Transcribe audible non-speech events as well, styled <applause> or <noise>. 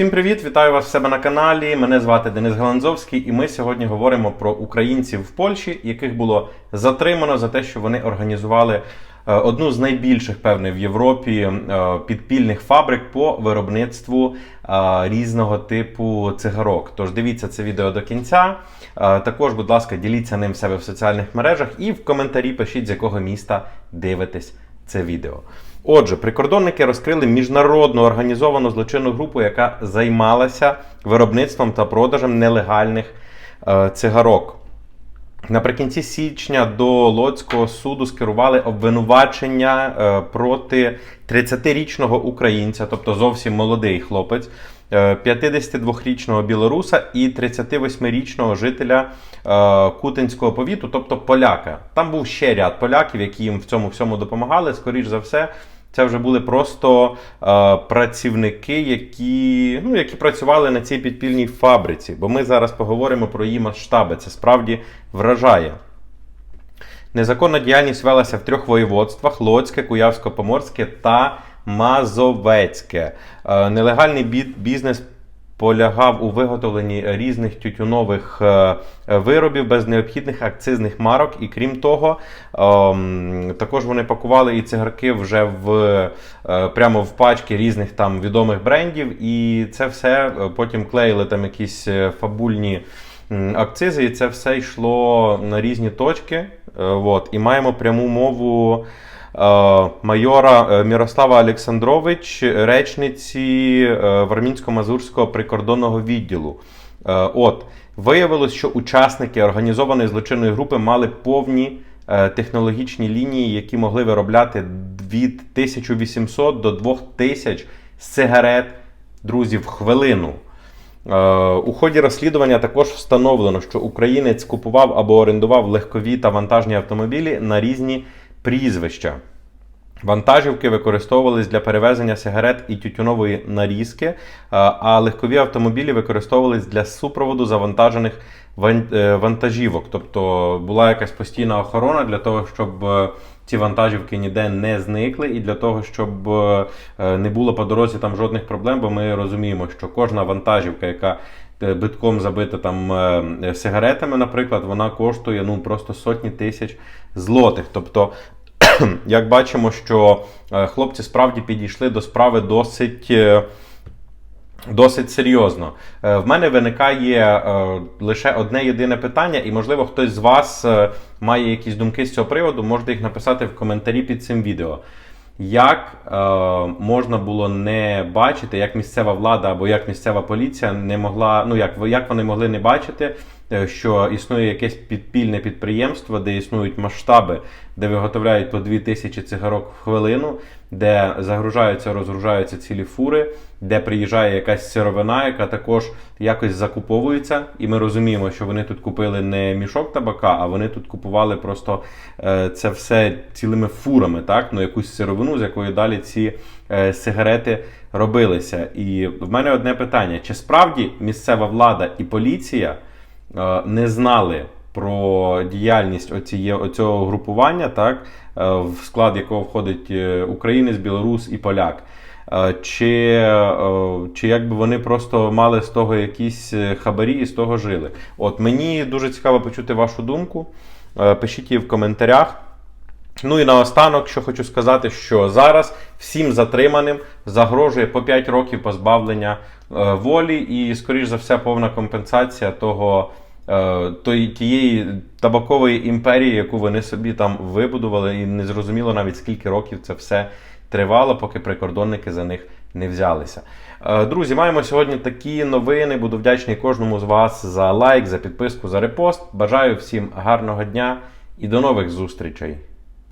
Всім привіт! Вітаю вас в себе на каналі. Мене звати Денис Галанзовський, і ми сьогодні говоримо про українців в Польщі, яких було затримано за те, що вони організували е, одну з найбільших, певне, в Європі е, підпільних фабрик по виробництву е, різного типу цигарок. Тож дивіться це відео до кінця. Також, будь ласка, діліться ним в себе в соціальних мережах і в коментарі пишіть, з якого міста дивитесь це відео. Отже, прикордонники розкрили міжнародну організовану злочинну групу, яка займалася виробництвом та продажем нелегальних е, цигарок. Наприкінці січня до Лоцького суду скерували обвинувачення е, проти 30-річного українця, тобто зовсім молодий хлопець, е, 52-річного білоруса і 38-річного жителя е, Кутинського повіту, тобто поляка. Там був ще ряд поляків, які їм в цьому всьому допомагали. Скоріш за все, це вже були просто е, працівники, які, ну, які працювали на цій підпільній фабриці. Бо ми зараз поговоримо про її масштаби. Це справді вражає. Незаконна діяльність велася в трьох воєводствах: Лоцьке, Куявсько-Поморське та Мазовецьке. Е, Нелегальний бі- бізнес полягав у виготовленні різних тютюнових е, виробів без необхідних акцизних марок. І крім того, ем, також вони пакували і цигарки вже в, е, прямо в пачки різних там відомих брендів. І це все е, потім клеїли там якісь фабульні акцизи, і це все йшло на різні точки. От, і маємо пряму мову майора е, Мірослава Олександрович, речниці е, Вармінсько-Мазурського прикордонного відділу. Е, От, виявилось, що учасники організованої злочинної групи мали повні е, технологічні лінії, які могли виробляти від 1800 до 2000 сигарет, друзі, в хвилину. Е, У ході розслідування також встановлено, що українець купував або орендував легкові та вантажні автомобілі на різні прізвища. Вантажівки використовувались для перевезення сигарет і тютюнової нарізки, е, а легкові автомобілі використовувались для супроводу завантажених е, вантажівок. Тобто була якась постійна охорона для того, щоб е, ці вантажівки ніде не зникли, і для того, щоб е, не було по дорозі там жодних проблем, бо ми розуміємо, що кожна вантажівка, яка е, битком забита там е, сигаретами, наприклад, вона коштує ну просто сотні тисяч злотих. Тобто <clears throat> як бачимо, що хлопці справді підійшли до справи досить. Досить серйозно. Е, В мене виникає е, лише одне єдине питання, і, можливо, хтось з вас е, має якісь думки з цього приводу, можете їх написати в коментарі під цим відео. Як е, можна було не бачити, як місцева влада або як місцева поліція не могла, ну як, як вони могли не бачити, що існує якесь підпільне підприємство, де існують масштаби, де виготовляють по 2000 цигарок в хвилину, де загружаються, розгружаються цілі фури, де приїжджає якась сировина, яка також якось закуповується. І ми розуміємо, що вони тут купили не мішок табака, а вони тут купували просто е, це все цілими фурами, так? Ну, якусь сировину, з якої далі ці е, сигарети робилися. І в мене одне питання: чи справді місцева влада і поліція е, не знали про діяльність оціє, оцього групування, так, е, в склад якого входить е, українець, білорус і поляк. Е, Чи, е, чи якби вони просто мали з того якісь е, хабарі і з того жили? От мені дуже цікаво почути вашу думку. Е, Пишіть її в коментарях. Ну і наостанок, що хочу сказати, що зараз всім затриманим загрожує по 5 років позбавлення е, волі і, скоріш за все, повна компенсація того. е, Тієї табакової імперії, яку вони собі там вибудували, і не зрозуміло навіть скільки років це все тривало, поки прикордонники за них не взялися. Е, Друзі, маємо сьогодні такі новини. Буду вдячний кожному з вас за лайк, за підписку, за репост. Бажаю всім гарного дня і до нових зустрічей!